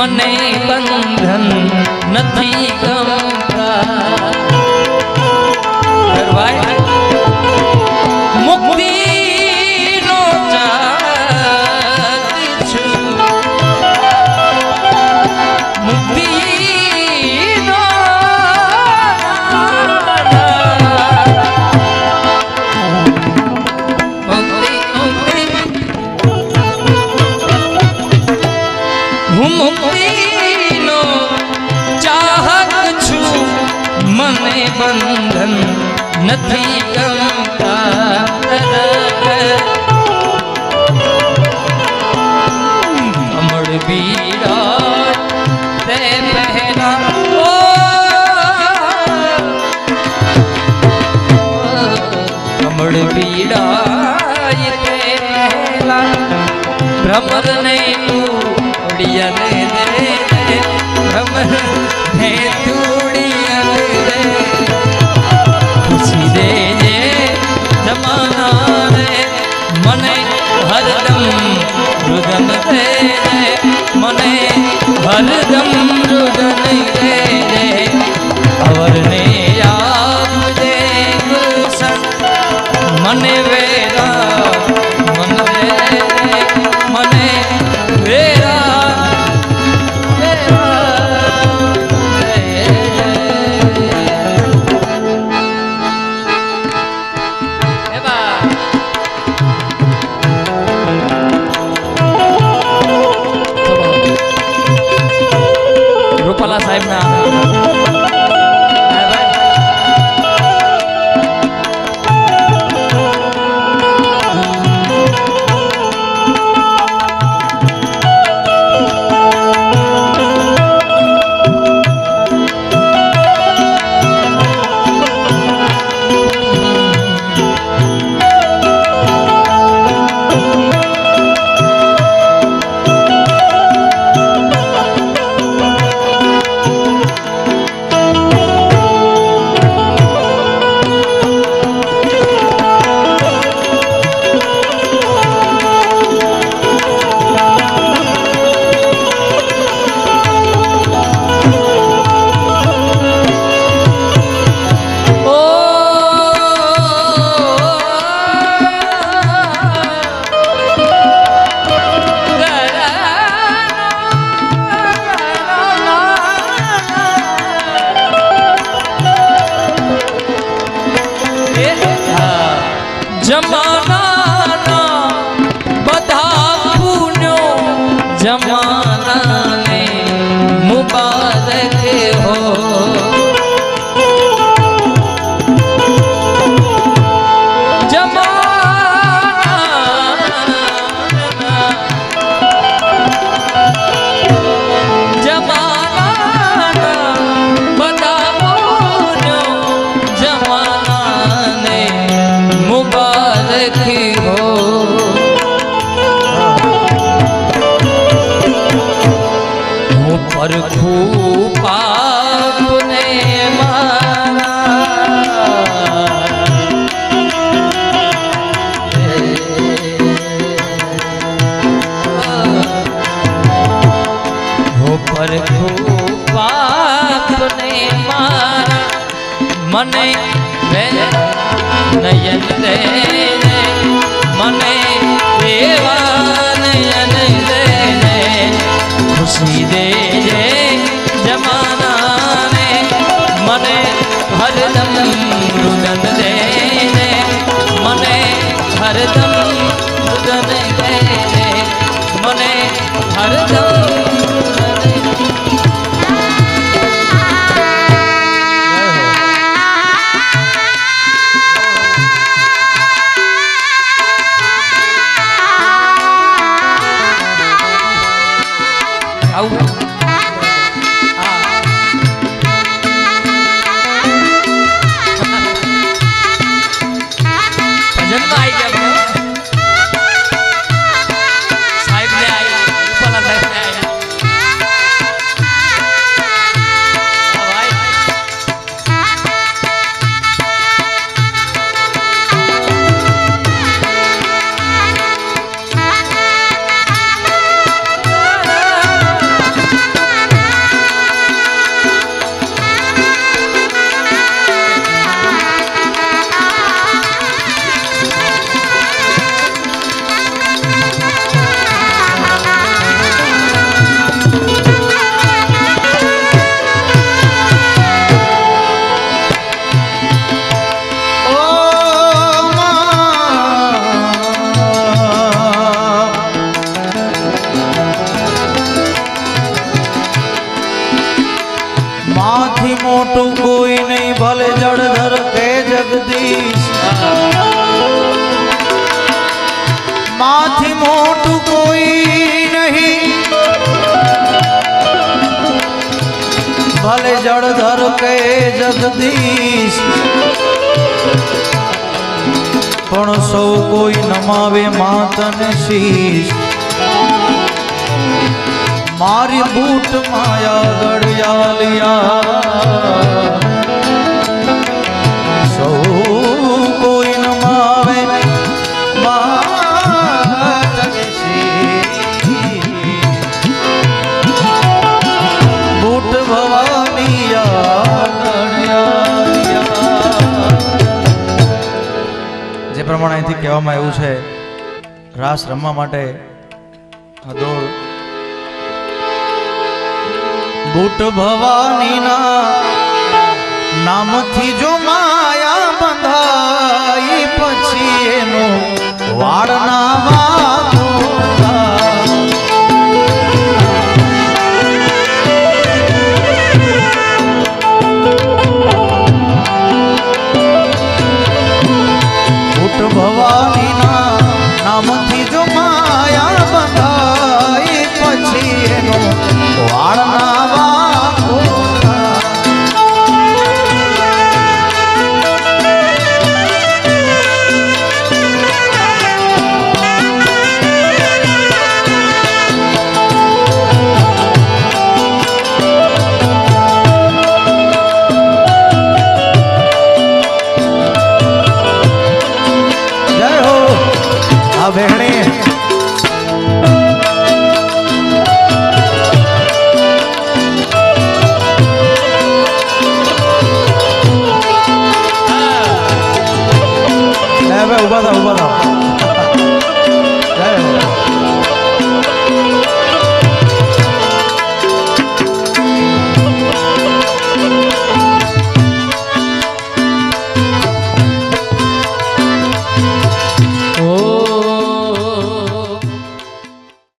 મને બંધન નથી કર ભ્રમર નહીં તું ઉડિયા રે રે ભ્રમર હે તું ઉડિયા રે ખુશી રે જે જમાના રે મને હરદમ जमा હરખું પાપને પરખું પાપને મારા. મને નયન મને મને હરદમ જળધર કે જગદીશ. પણ સૌ કોઈ નમાવે માતને શીશ. મારી બૂટ માયા ગળિયાલિયા સૌ કહેવામાં આવ્યું છે. રાસ રમવા માટે દોડ. બૂટ ભવાનીના નામથી જો માયા બંધાઈ પછી એનું વાળના વાગો